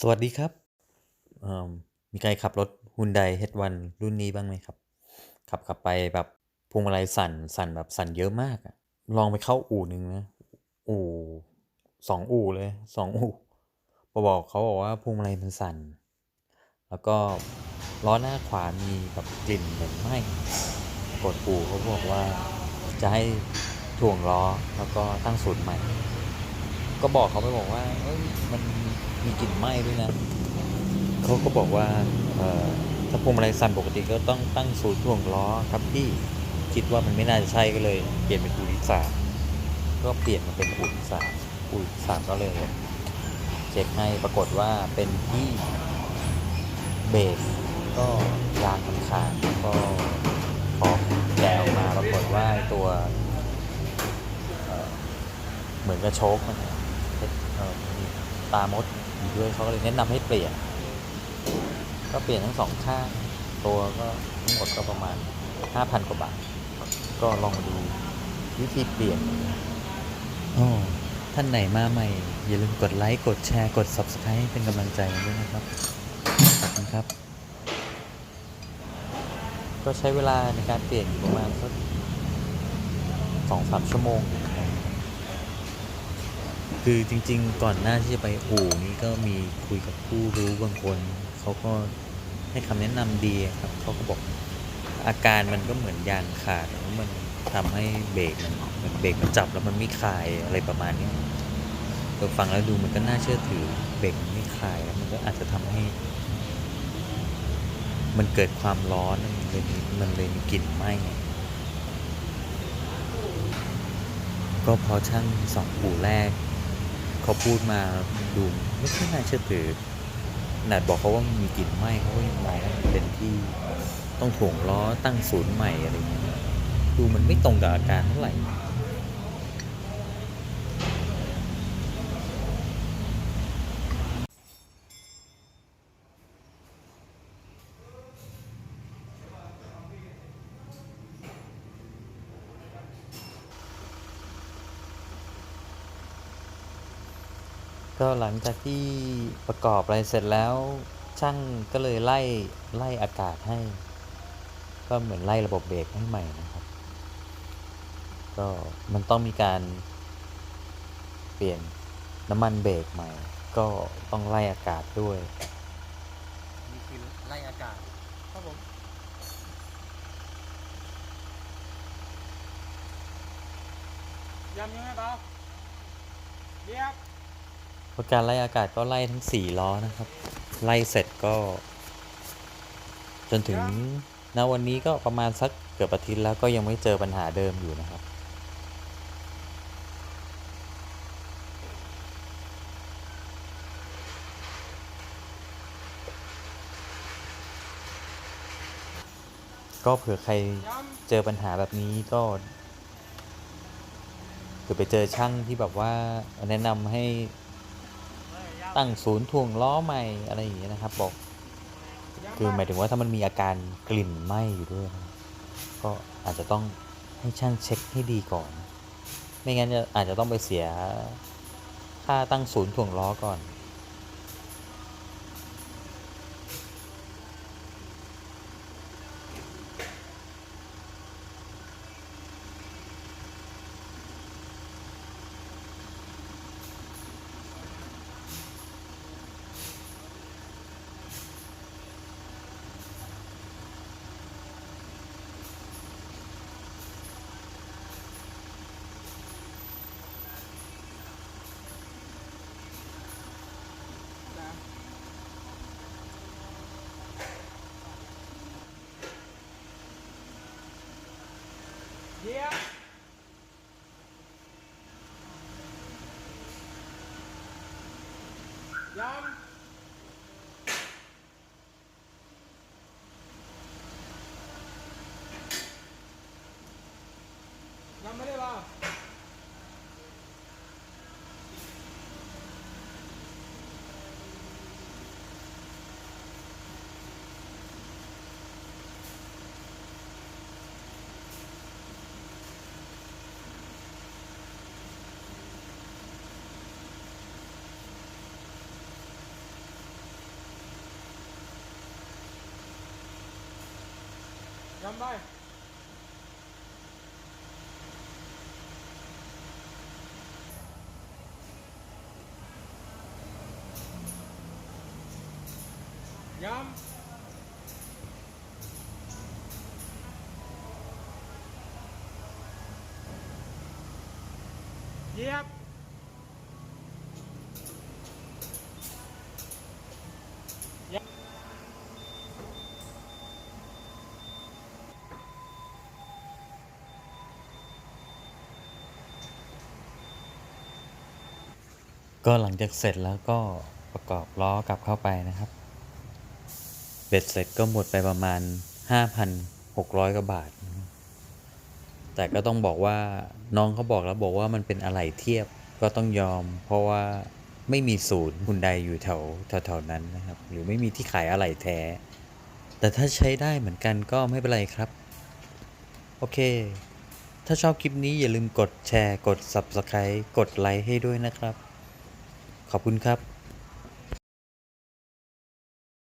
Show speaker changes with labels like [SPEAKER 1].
[SPEAKER 1] สวัสดีครับ มีใครขับรถ Hyundai H1 รุ่นนี้บ้างไหมครับ ขับขับไปแบบพวงมาลัยสั่นสั่นแบบสั่นเยอะมากอะลองไปเข้าอู่หนึ่งนะ อู่สองอู่เลยสองอู่พอบอกเขาบอกว่าพวงมาลัยมันสั่น แล้วก็ล้อหน้าขวามีแบบกลิ่นเหม็นไหม้กดอู่เขาบอกว่าจะให้ถ่วงล้อแล้วก็ตั้งศูนย์ใหม่ ก็บอกเขาไปบอกว่าเอ้ยมัน มีกลิ่นไหม้ด้วยนะเขาก็บอกว่าถ้าพวงมาลัยสั่นปกติก็ต้องตั้งศูนย์ถ่วงล้อครับพี่คิดว่ามันไม่น่าจะใช่ก็เลย เปลี่ยนเป็นอู่ที่สามก็เปลี่ยนมาเป็นอู่ที่สามอู่ที่สามก็เลยเช็คให้ปรากฏว่าเป็นที่เบรกก็ยางมันขาดก็พอแกะออกมาปรากฏว่าตัวเหมือนกับโชคมันเนี่ยเอ่อมีตามด ด้วยเขาก็เลยแนะนำให้เปลี่ยน ก็เปลี่ยนทั้งสองข้าง ตัวก็ทั้งหมดก็ประมาณ 5,000 กว่าบาท ก็ลองมาดูวิธีเปลี่ยนอ๋อท่านไหนมาใหม่ อย่าลืมกดไลค์ กดแชร์ กด Subscribe ให้เป็นกำลังใจกันด้วยนะครับ ขอบคุณครับ ก็ใช้เวลาในการเปลี่ยนอยู่ประมาณสักสองสามชั่วโมง คือจริง ๆ ก่อนหน้าที่จะไปอู่นี้ก็มีคุยกับผู้รู้บางคนเขาก็ให้คำแนะนำดีครับเขาก็บอกอาการมันก็เหมือนยางขาดแล้วมันทำให้เบรกมันเบรกมันจับแล้วมันไม่คลายอะไรประมาณนี้เราฟังแล้วดูมันก็น่าเชื่อถือเบรกมันไม่คลายแล้วมันก็อาจจะทำให้ มันเกิดความร้อนมันเลยมันเลยมีกลิ่นไหม้ก็พอช่างสองอู่แรก เขาพูดมาดูไม่ค่อยน่าเชื่อถือขนาดบอกเขาว่ามีกลิ่นไหม้เขาก็ยังมองว่าเป็นที่ต้องถ่วงล้อตั้งศูนย์ใหม่อะไรเงี้ยดูมันไม่ตรงกับอาการเท่าไหร่ ก็หลังจากที่ประกอบอะไรเสร็จแล้วช่างก็เลยไล่ไล่อากาศให้ ก็เหมือนไล่ระบบเบรกให้ใหม่นะครับ ก็มันต้องมีการเปลี่ยนน้ำมันเบรกใหม่ ก็ต้องไล่อากาศด้วยนี่คือไล่อากาศ
[SPEAKER 2] ครับผมยำยังไงเปล่าเรียบ
[SPEAKER 1] เพราะการไล่อากาศก็ไล่ทั้งสี่ล้อนะครับ ไล่เสร็จก็ จนถึงณวันนี้ก็ประมาณสักเกือบอาทิตย์แล้วก็ยังไม่เจอปัญหาเดิมอยู่นะครับ ก็เผื่อใครเจอปัญหาแบบนี้ก็เผื่อไปเจอช่างที่แบบว่าแนะนำให้ ตั้งศูนย์ถ่วงล้อใหม่อะไรอย่างเงี้ยนะครับ บอก คือหมายถึงว่าถ้ามันมีอาการกลิ่นไหม้อยู่ด้วยนะก็อาจจะต้องให้ช่างเช็คให้ดีก่อน ไม่งั้นจะอาจจะต้องไปเสียค่าตั้งศูนย์ถ่วงล้อก่อน
[SPEAKER 2] เรี ย้ำไปย้ำเหยียบ
[SPEAKER 1] ก็หลังจากเสร็จแล้วก็ประกอบล้อกลับเข้าไปนะครับ เบ็ดเสร็จก็หมดไปประมาณ 5,600กว่าบาท แต่ก็ต้องบอกว่าน้องเขาบอกแล้วบอกว่ามันเป็นอะไหล่เทียบก็ต้องยอม เพราะว่าไม่มีศูนย์ฮุนไดอยู่แถวแถวๆนั้นนะครับ หรือไม่มีที่ขายอะไหล่แท้ แต่ถ้าใช้ได้เหมือนกันก็ไม่เป็นไรครับ โอเค ถ้าชอบคลิปนี้อย่าลืมกดแชร์ กด Subscribe กดไลค์ให้ด้วยนะครับ ขอบคุณครับ